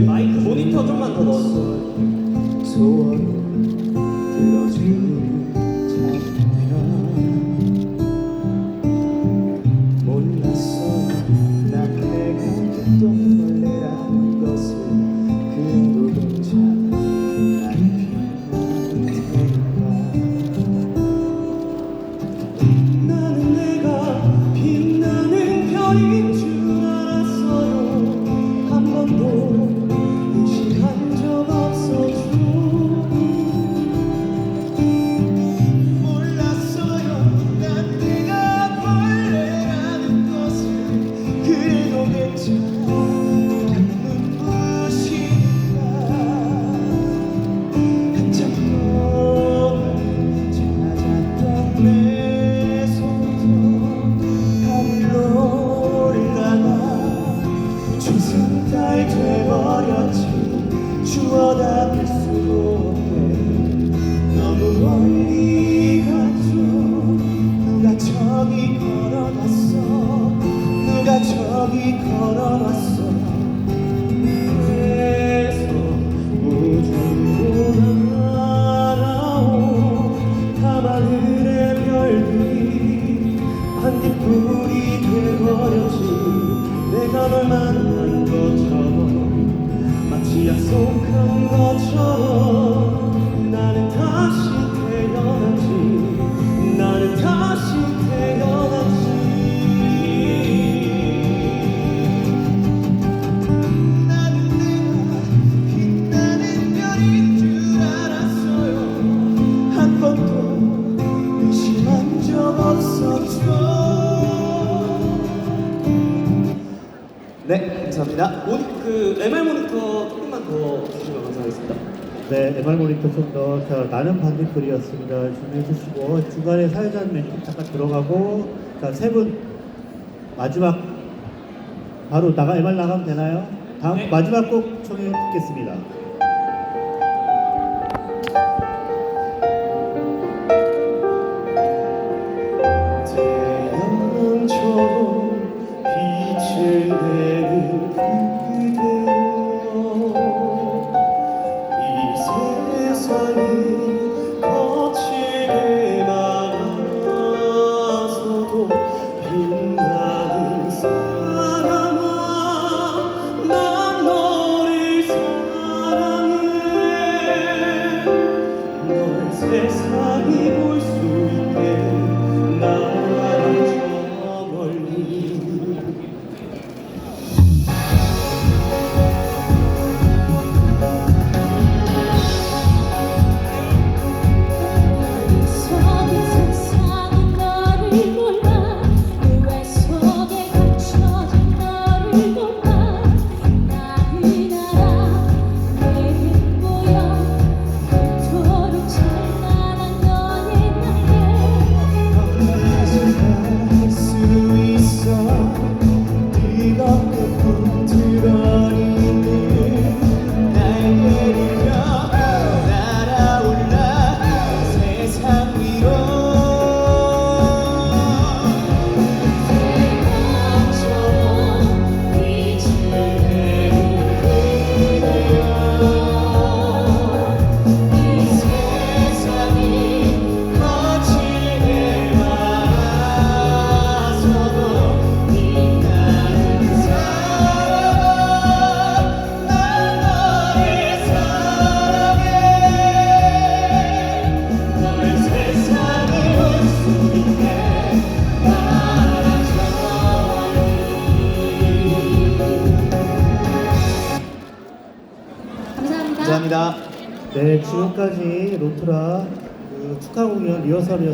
마이크 모니터 좀만 더 넣어. 멀리 가죠. 누가 저기 걸어갔어? 누가 저기 걸어갔어? 그래서 우주로 날아온 밤하늘의 별들이 반딧불이 돼버렸지. 내가 널 만난 것처럼 마치 약속한 것처럼 나는 다시 네 감사합니다 모니, 그 MR 모니터 조금만 더 주시면 감사하겠습니다 네, MR 모니터 좀더 자, 나는 반딧불이었습니다. 준비해 주시고 중간에 사회자는 멘트 잠깐 들어가고 자, 세 분 마지막 바로 나가 MR 나가면 되나요? 다음 네. 마지막 곡 청해 듣겠습니다. 태양처럼 감사합니다. 네, 지금까지 로트라 그 축하 공연 리허설이었습니다.